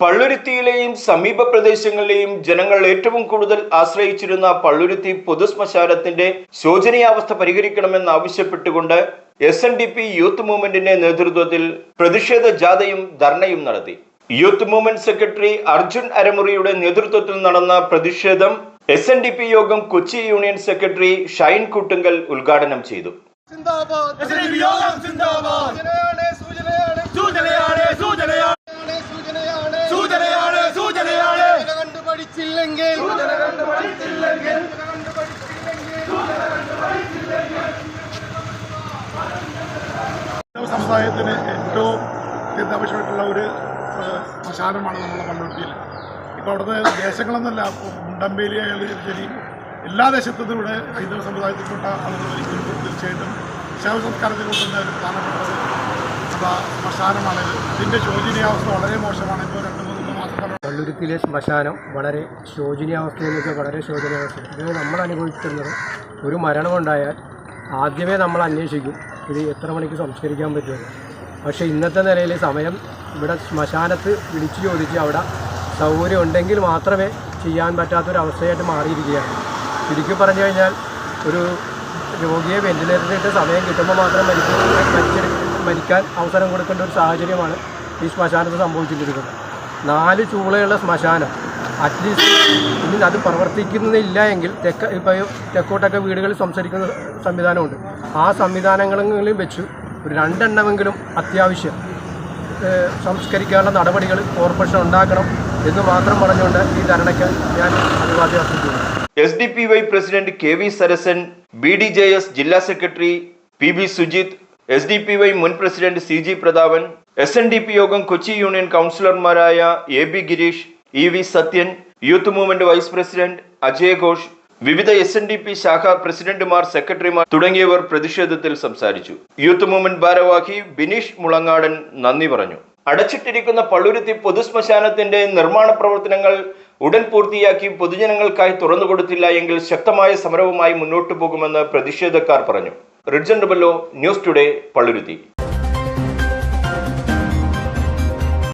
പള്ളുരുത്തിയിലെയും സമീപ പ്രദേശങ്ങളിലെയും ജനങ്ങൾ ഏറ്റവും കൂടുതൽ ആശ്രയിച്ചിരുന്ന പള്ളുരുത്തി പൊതുശ്മശാനത്തിന്റെ ശോചനീയാവസ്ഥ പരിഹരിക്കണമെന്നാവശ്യപ്പെട്ടുകൊണ്ട് S N D P youth മൂവ്മെന്റിന്റെ നേതൃത്വത്തിൽ പ്രതിഷേധ ജാഥയും ധർണയും നടത്തി. യൂത്ത് മൂവ്മെന്റ് സെക്രട്ടറി അർജുൻ അരമുറിയുടെ നേതൃത്വത്തിൽ നടന്ന പ്രതിഷേധം S N D P Yogam Kochi union secretary Shine Koottunkal ഉദ്ഘാടനം ചെയ്തു. പഠിച്ചില്ലെങ്കിൽ സമുദായത്തിന് ഏറ്റവും അത്യന്താപേക്ഷമായിട്ടുള്ള ഒരു ശ്മശാനമാണ് നമ്മുടെ പള്ളുരുത്തിയിൽ ഇപ്പോൾ അവിടുത്തെ ദേശങ്ങളൊന്നുമല്ല മുണ്ടമ്പേലി ആയാലും ശരി. എല്ലാ ദേശത്തും ഇവിടെ ഹൈന്ദവ സമുദായത്തിൽപ്പെട്ട ആളുകൾ തീർച്ചയായിട്ടും ശവ സംസ്കാരത്തിൽ കൊണ്ടുവന്ന ഒരു പ്രധാനപ്പെട്ട ശ്മശാനമാണ് ഇതിന്റെ ശോചനീയാവസ്ഥ വളരെ മോശമാണ്. ഇപ്പോൾ രണ്ട് മൂന്ന് പള്ളുരുത്തിയിലെ ശ്മശാനം വളരെ ശോചനീയാവസ്ഥയെന്ന് വളരെ ശോചനീയാവസ്ഥ ഇത് നമ്മൾ അനുഭവിക്കുന്നത് ഒരു മരണമുണ്ടായാൽ ആദ്യമേ നമ്മൾ അന്വേഷിക്കും ഇത് എത്ര മണിക്ക് സംസ്കരിക്കാൻ പറ്റുമെന്ന്. പക്ഷേ ഇന്നത്തെ നിലയിൽ സമയം ഇവിടെ ശ്മശാനത്ത് വിളിച്ചു ചോദിച്ച് അവിടെ സൗകര്യം ഉണ്ടെങ്കിൽ മാത്രമേ ചെയ്യാൻ പറ്റാത്തൊരവസ്ഥയായിട്ട് മാറിയിരിക്കുകയാണ്. ചുരുക്കി പറഞ്ഞു കഴിഞ്ഞാൽ ഒരു രോഗിയെ വെന്റിലേറ്ററിലിട്ട് സമയം കിട്ടുമ്പോൾ മാത്രം മരിക്കാൻ മരിക്കാൻ അവസരം കൊടുക്കേണ്ട ഒരു സാഹചര്യമാണ് ഈ ശ്മശാനത്ത് സംഭവിച്ചിരിക്കുന്നത് നാല് ചൂളയുള്ള ശ്മശാനം. അറ്റ്ലീസ്റ്റ് ഇനി അത് പ്രവർത്തിക്കുന്നില്ല എങ്കിൽ തെക്ക ഇപ്പോൾ തെക്കോട്ടൊക്കെ വീടുകളിൽ സംസാരിക്കുന്ന സംവിധാനമുണ്ട്. ആ സംവിധാനങ്ങളിൽ വെച്ച് ഒരു രണ്ടെണ്ണമെങ്കിലും അത്യാവശ്യം സംസ്കരിക്കാനുള്ള നടപടികൾ കോർപ്പറേഷൻ ഉണ്ടാക്കണം എന്ന് മാത്രം പറഞ്ഞുകൊണ്ട് ഈ ധരണയ്ക്ക് ഞാൻ അഭിവാദ്യം അർപ്പിക്കുന്നു. S D P Y president K V Sarasan B D J S ജില്ലാ secretary P B Sujith S D P Y മുൻ president C G Prathapan S N D P Yogam Kochi union കൗൺസിലർമാരായ A B Gireesh E V Sathyan youth movement vice president Ajay Ghosh വിവിധ S N D P ശാഖ പ്രസിഡന്റുമാർ സെക്രട്ടറിമാർ തുടങ്ങിയവർ പ്രതിഷേധത്തിൽ സംസാരിച്ചു. Youth movement ഭാരവാഹി ബിനീഷ് മുളങ്ങാടൻ നന്ദി പറഞ്ഞു. അടച്ചിട്ടിരിക്കുന്ന പള്ളുരുത്തി പൊതുശ്മശാനത്തിന്റെ നിർമ്മാണ പ്രവർത്തനങ്ങൾ ഉടൻ പൂർത്തിയാക്കി പൊതുജനങ്ങൾക്കായി തുറന്നുകൊടുത്തില്ല എങ്കിൽ ശക്തമായ സമരവുമായി മുന്നോട്ടു പോകുമെന്ന് പ്രതിഷേധക്കാർ പറഞ്ഞു. റിഡ്ജൻ ഡുബല്ലോ ന്യൂസ് ടുഡേ പള്ളുരുത്തി.